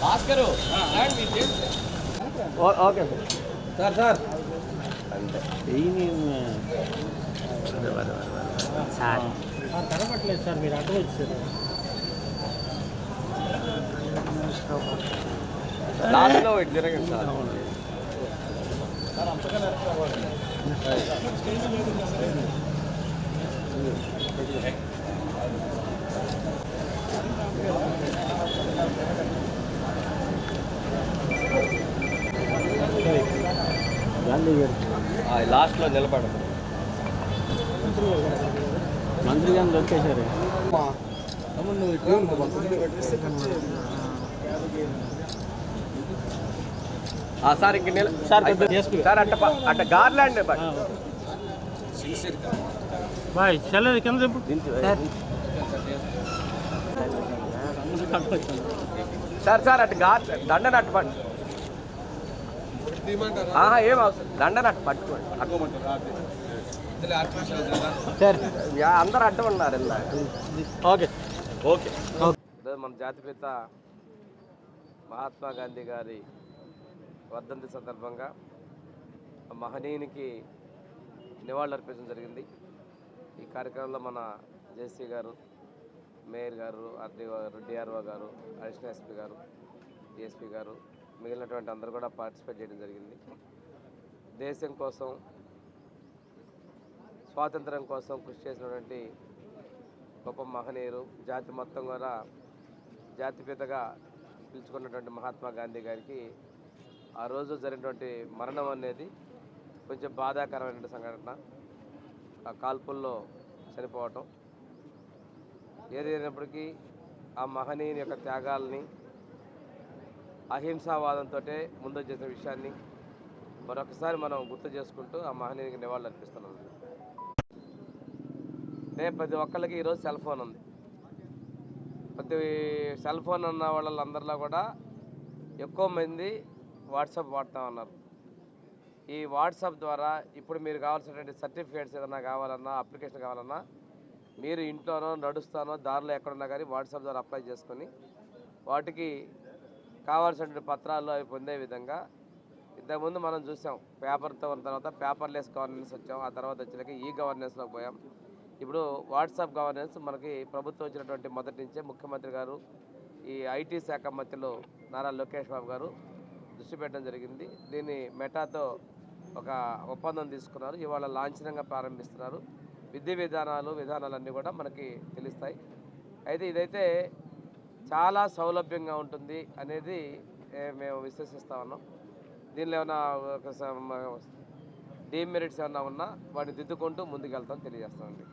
Bhaskar okay sir sir అంతే sir కనపట్లేదు sir మీరు అటు వచ్చారు. లాస్ట్లో ఇటు సార్. ఆ, లాస్ట్లో నిలబడదు మంత్రి గారిని దొరికేశారు సార్ ఇంక నిల సార్. సార్ అట్ట అట్ట గార్లాండ్ బాయ్ చెల్లెది కింద సార్. సార్ అటు గార్ దండన అట్టు పట్టు. ఏం అవసరం? దండన అట్టు పట్టుకోండి. సార్. అందరూ అడ్డం ఉన్నారు ఓకే. ఓకే. మన జాతిపిత మహాత్మా గాంధీ గారి వర్ధంతి సందర్భంగా మహనీయునికి నివాళులర్పించడం జరిగింది. ఈ కార్యక్రమంలో మన జేసీ గారు మేయర్ గారు ఆర్డీఓ గారు డిఆర్ఓ గారు అడిషనల్ ఎస్పీ గారు డిఎస్పీ గారు మిగిలినటువంటి అందరూ కూడా పార్టిసిపేట్ చేయడం జరిగింది. దేశం కోసం స్వాతంత్రం కోసం కృషి చేసినటువంటి గొప్ప మహనీయులు జాతి మొత్తం కూడా జాతిపితగా పిలుచుకున్నటువంటి మహాత్మా గాంధీ గారికి ఆ రోజు జరిగినటువంటి మరణం అనేది కొంచెం బాధాకరమైన సంఘటన. ఆ కాల్పుల్లో చనిపోవటం. ఏదైనప్పటికీ ఆ మహనీయుని యొక్క త్యాగాల్ని అహింసావాదంతో ముందు చేసిన విషయాన్ని మరొకసారి మనం గుర్తు చేసుకుంటూ ఆ మహనీయునికి నివాళులు అర్పిస్తున్నాం అంటే ప్రతి ఒక్కళ్ళకి ఈరోజు సెల్ ఫోన్ ఉంది. ప్రతి సెల్ ఫోన్ ఉన్న వాళ్ళందరిలో కూడా ఎక్కువ మంది వాట్సాప్ వాడుతూ ఉన్నారు. ఈ వాట్సాప్ ద్వారా ఇప్పుడు మీరు కావాల్సినటువంటి సర్టిఫికేట్స్ ఏదైనా కావాలన్నా అప్లికేషన్ కావాలన్నా మీరు ఇంట్లోనో నడుస్తానో దారిలో ఎక్కడున్నా కానీ వాట్సాప్ ద్వారా అప్లై చేసుకొని వాటికి కావాల్సినటువంటి పత్రాలు అవి పొందే విధంగా ఇంతకుముందు మనం చూసాం పేపర్తో ఉన్న తర్వాత పేపర్లెస్ గవర్నెన్స్ వచ్చాం ఆ తర్వాత వచ్చేసరికి ఈ గవర్నెన్స్లోకి పోయాం. ఇప్పుడు వాట్సాప్ గవర్నెన్స్ మనకి ప్రభుత్వం వచ్చినటువంటి మొదటి నుంచే ముఖ్యమంత్రి గారు ఈ ఐటీ శాఖ మంత్రులు నారా లోకేష్ బాబు గారు దృష్టి పెట్టడం జరిగింది. దీన్ని మెటాతో ఒక ఒప్పందం తీసుకున్నారు. ఇవాళ లాంఛనంగా ప్రారంభిస్తున్నారు. విధి విధానాలు విధానాలన్నీ కూడా మనకి తెలుస్తాయి. అయితే ఇదైతే చాలా సౌలభ్యంగా ఉంటుంది అనేది మేము విశ్వసిస్తా ఉన్నాం. దీనిలో ఏమైనా ఒక స- డీమెరిట్స్ ఏమైనా ఉన్నా వాటిని దిద్దుకుంటూ ముందుకెళ్తాం తెలియజేస్తామండి.